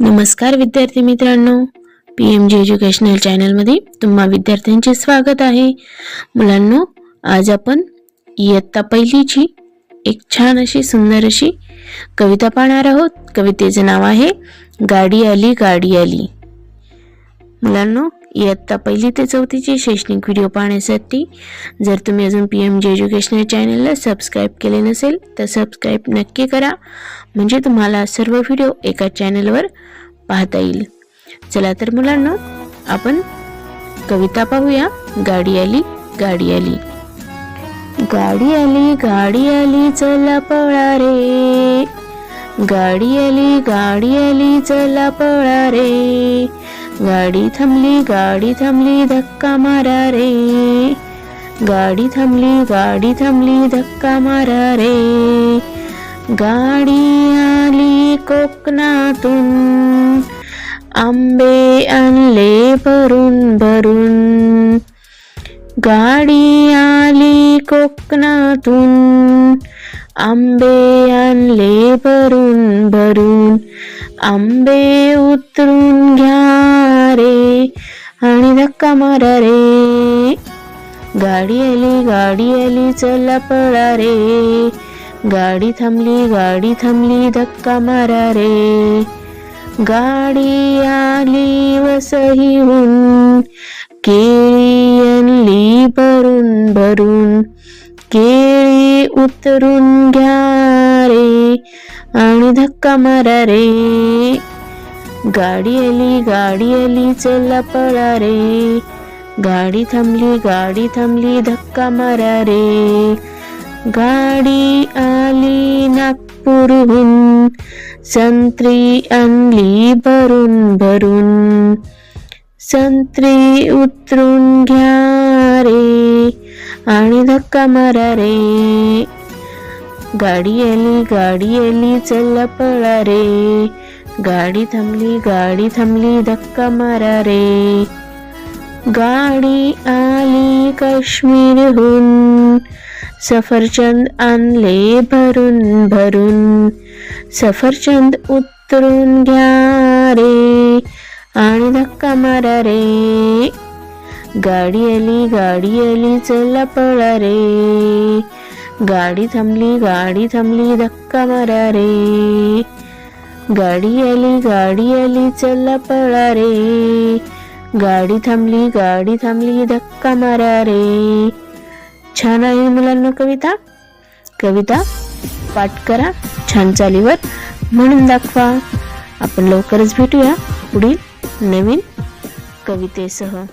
नमस्कार विद्यार्थी मित्रांनो. पी एम जी एज्युकेशनल चॅनलमध्ये तुम्हा विद्यार्थ्यांचे स्वागत आहे. मुलांनो आज आपण इयत्ता पहिलीची एक छान अशी सुंदर अशी कविता पाहणार आहोत. कवितेचं नाव आहे गाडी आली गाडी आली. मुलांनो इयत्ता पहिली ते चौथीचे शैक्षणिक व्हिडिओ पाहण्यासाठी जर तुम्ही अजून पी एम जे एज्युकेशनल चॅनलला सबस्क्राईब केले नसेल तर सबस्क्राईब नक्की करा. म्हणजे तुम्हाला सर्व व्हिडिओ एका चॅनलवर पाहता येईल. चला तर मुलांनो आपण कविता पाहूया. गाडी आली गाडी आली. गाडी आली गाडी आली चला पळा रे. गाडी आली गाडी आली चला पळा रे. गाडी थांबली गाडी थांबली धक्का मारा रे. गाडी थांबली गाडी थांबली धक्का मारा रे. गाडी आली कोकणातून. आंबे आणले भरून भरून. गाडी आली कोकणातून. आंबे आणले भरून भरून. आंबे उतरून घ्या अमर मारा रे गाडी आली गाडी आली चला पळा रे गाडी थांबली गाडी थांबली धक्का मारा रे गाडी आली वसईहून केळी आणली भरून भरून. केळी उतरून घ्या रे आणि धक्का मारा रे गाडी आली गाडी आली चला पळा रे. गाडी थांबली गाडी थांबली धक्का मारा रे. गाडी आली नागपूरहून संत्री आणली भरून भरून. संत्री उतरून घ्या रे आणि धक्का मारा रे. गाडी आली गाडी आली चला पळा रे. गाडी थांबली गाडी थांबली धक्का मारा रे. गाडी आली काश्मीरहून. सफरचंद आणले भरून भरून. सफरचंद उतरून घ्या रे आणि धक्का मारा रे. गाडी आली गाडी आली चला पळा रे. गाडी थांबली गाडी थांबली धक्का मारा रे. गाडी आली गाडी आली चला पळा रे. गाडी थांबली गाडी थांबली धक्का मारा रे. छान आहे मुलांना कविता. कविता पाठ करा छान चालीवर. म्हणून दाखवा. आपण लवकरच भेटूया पुढील नवीन कवितेसह.